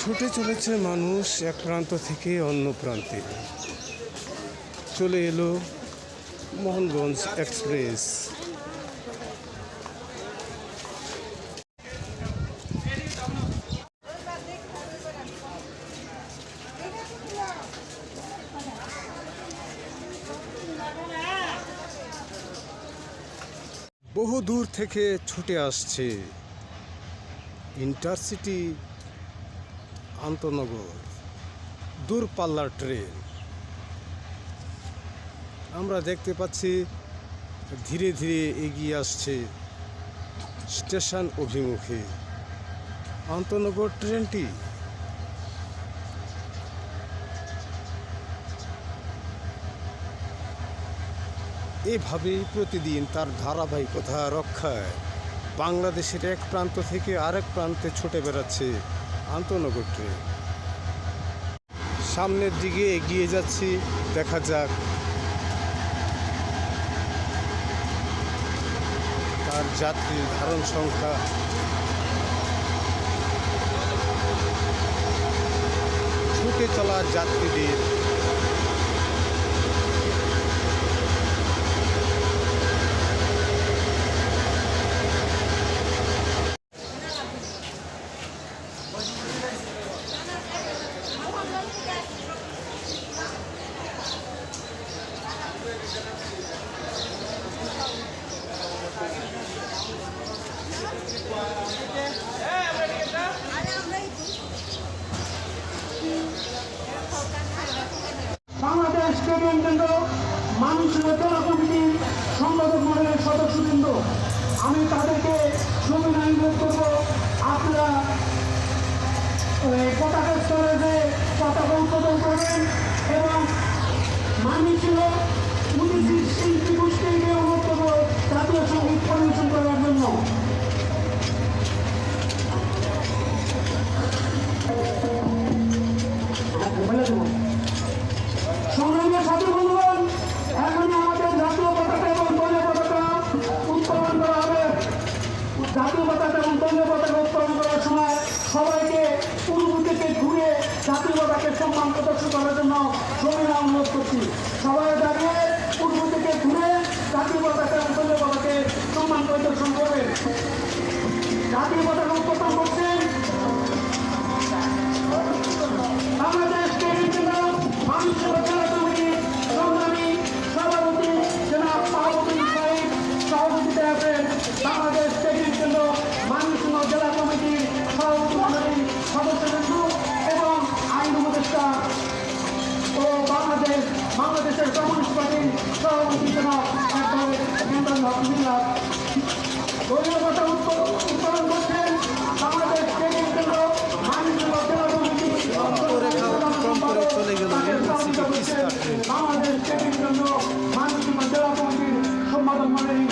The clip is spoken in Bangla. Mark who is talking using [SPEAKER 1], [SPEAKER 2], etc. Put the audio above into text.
[SPEAKER 1] ছুটে চলেছে মানুষ এক প্রান্ত থেকে অন্য প্রান্তে। চলে এলো মোহনগঞ্জ এক্সপ্রেস। বহু দূর থেকে ছুটে আসছে ইন্টারসিটি আন্তনগর, দূরপাল্লার ট্রেন। আমরা দেখতে পাচ্ছি ধীরে ধীরে এগিয়ে আসছে স্টেশন অভিমুখে। আন্তনগর ট্রেনটি এভাবেই প্রতিদিন তার ধারাবাহিকতা রক্ষায়। বাংলাদেশের এক প্রান্ত থেকে আরেক প্রান্তে ছুটে বেড়াচ্ছে আন্তনগর ট্রেন সামনের দিকে এগিয়ে যাচ্ছি, দেখা যাক। তার যাত্রীর ধারণ সংখ্যা। ছুটে চলা যাত্রীদের
[SPEAKER 2] বাংলাদেশ স্টেডিয়াম কেন্দ্র, মানুষের জেলা কমিটির সম্পাদক মন্ডলের আমি তাদেরকে জমিন অনুরোধ করব। আপনারা এই পতাকা স্তরে পতাকা উদ্বোধন করবেন এবং মানুষের উনিশি শিল্পী গোষ্ঠীকে অনুরোধ করব জাতীয় সংগীত পরিবেশন করার জন্য বলে দেবো সংগ্রামের সাথে বন্ধুগণ এখন আমাদের জাতীয় পতাকা এবং দলীয় পতাকা উত্তোলন করা হবে জাতীয় পতাকা এবং দলীয় পতাকা উত্তোলন করার সময় সবাইকে পূর্ব থেকে ঘুরে জাতীয় পতাকে সম্মান প্রদর্শন করার জন্য করছি। সবাই বাংলাদেশের কমিউনিস্ট পার্টির সভাপতি জনাব ইমরান হকিমিল্লা দলীয় ভাষা উত্তোলন করছেন বাংলাদেশ ট্রেনিং কেন্দ্র মানিকপুর জেলা কমিটি বাংলাদেশ ট্রেনিং কেন্দ্র মানিকপুর জেলা কমিটির সম্পাদক মন্ডলী